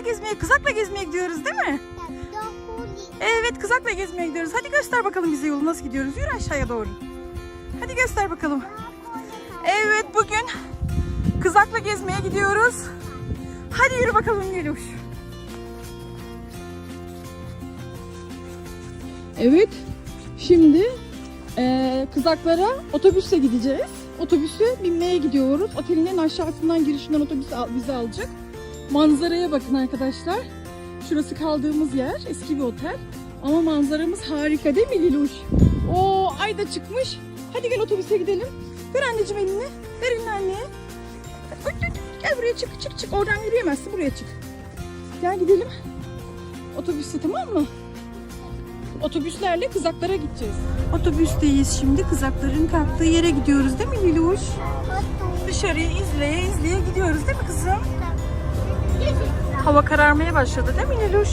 gezmeye, kızakla gezmeye gidiyoruz değil mi? Evet kızakla gezmeye gidiyoruz. Hadi göster bakalım bize yolu nasıl gidiyoruz. Yürü aşağıya doğru. Hadi göster bakalım. Evet bugün kızakla gezmeye gidiyoruz. Hadi yürü bakalım Niloş. Evet şimdi eee, kızaklara otobüsle gideceğiz. Otobüse binmeye gidiyoruz. Otelin en aşağısından girişinden otobüs al- bizi alacak. Manzaraya bakın arkadaşlar. Şurası kaldığımız yer. Eski bir otel. Ama manzaramız harika değil mi Liluş? Oo ay da çıkmış. Hadi gel otobüse gidelim. Ver anneciğim elini. Ver elini anneye. Gel buraya çık çık çık. Oradan yürüyemezsin. Buraya çık. Gel gidelim. Otobüste tamam mı? Otobüslerle kızaklara gideceğiz. Otobüsteyiz şimdi. Kızakların kalktığı yere gidiyoruz değil mi Liluş? Dışarıyı izleye izleye gidiyoruz değil mi kızım? Hava kararmaya başladı değil mi Niluş?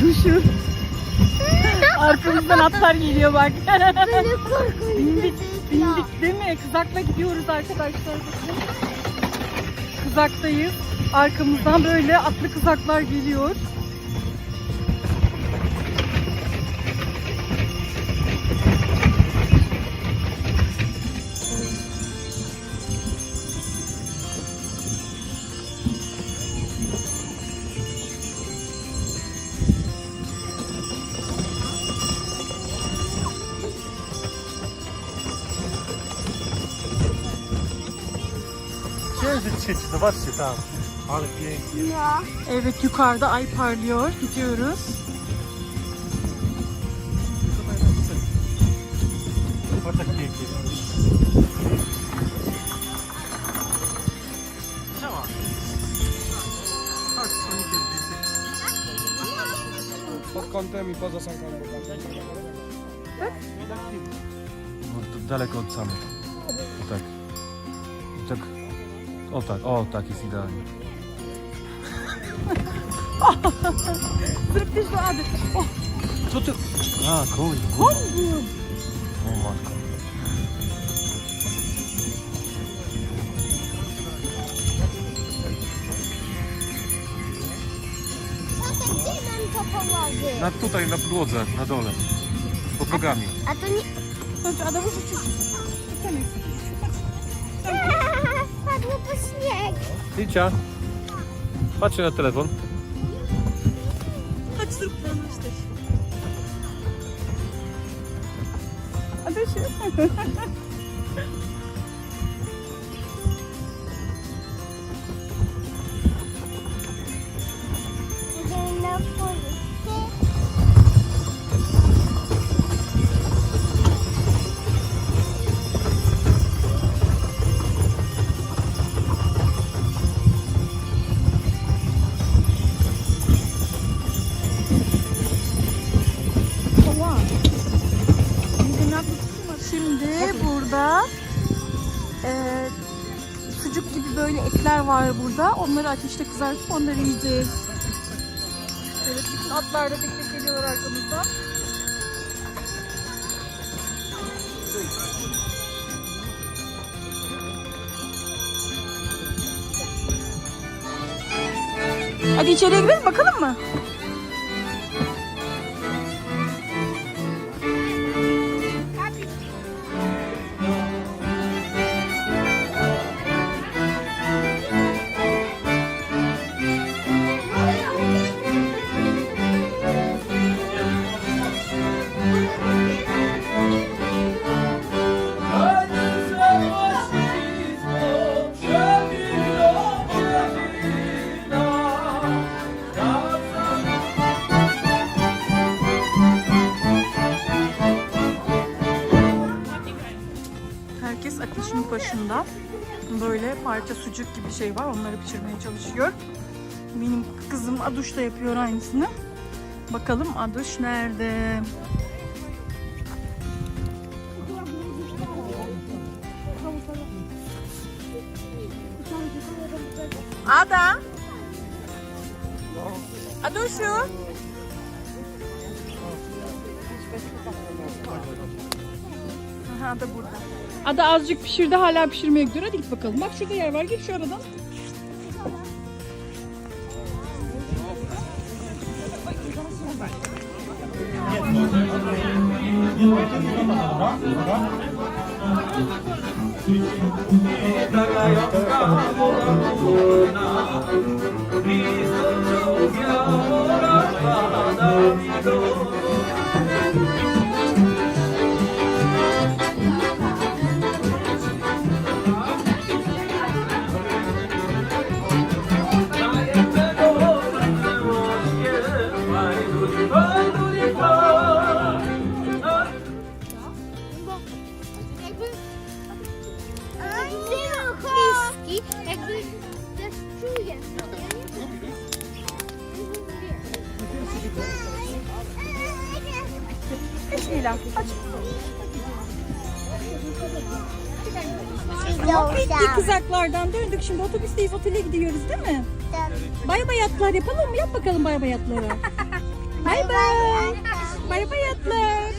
Duşu. Arkamızdan atlar geliyor bak. bindik, bindik değil mi? Kızakla gidiyoruz arkadaşlar. Kızaktayız. Arkamızdan böyle atlı kızaklar geliyor. Zobaczcie tam. Ale pięknie. Evet yukarıda ay parlıyor. Gidiyoruz. Pod kątem i poza sanką. No to daleko od samych. Tak. O tak, o tak jest idealnie. Zrób do Ady. O, Co ty? A, koń. koń był. O matko. Gdzie mam to położyć? Na, tutaj na podłodze, na dole. Pod nogami. A to nie... Chodź, Ada, wyrzuć już. Tam jest padło śnieg. Licia, patrzcie na telefon. Chodź, zrób planuś też. A to się... burada e, sucuk gibi böyle etler var burada. Onları ateşte kızartıp onları yiyeceğiz. Evet, bütün atlar da tek tek geliyorlar arkamızdan. Hadi içeriye girelim bakalım mı? Herkes ateşin başında. Böyle parça sucuk gibi şey var. Onları pişirmeye çalışıyor. Benim kızım Aduş da yapıyor aynısını. Bakalım Aduş nerede? Ada. Aduşu. Aha da burada. Ada azıcık pişirdi hala pişirmeye gidiyor. Hadi git bakalım. Bak şurada yer var. Git şu aradan. Jakby też czuję. Bittik kızaklardan döndük. Şimdi otobüsteyiz. Otele gidiyoruz değil mi? Bay bayatlar yapalım mı? Yap bakalım bay bayatları. bay bay. Bay bayatlar.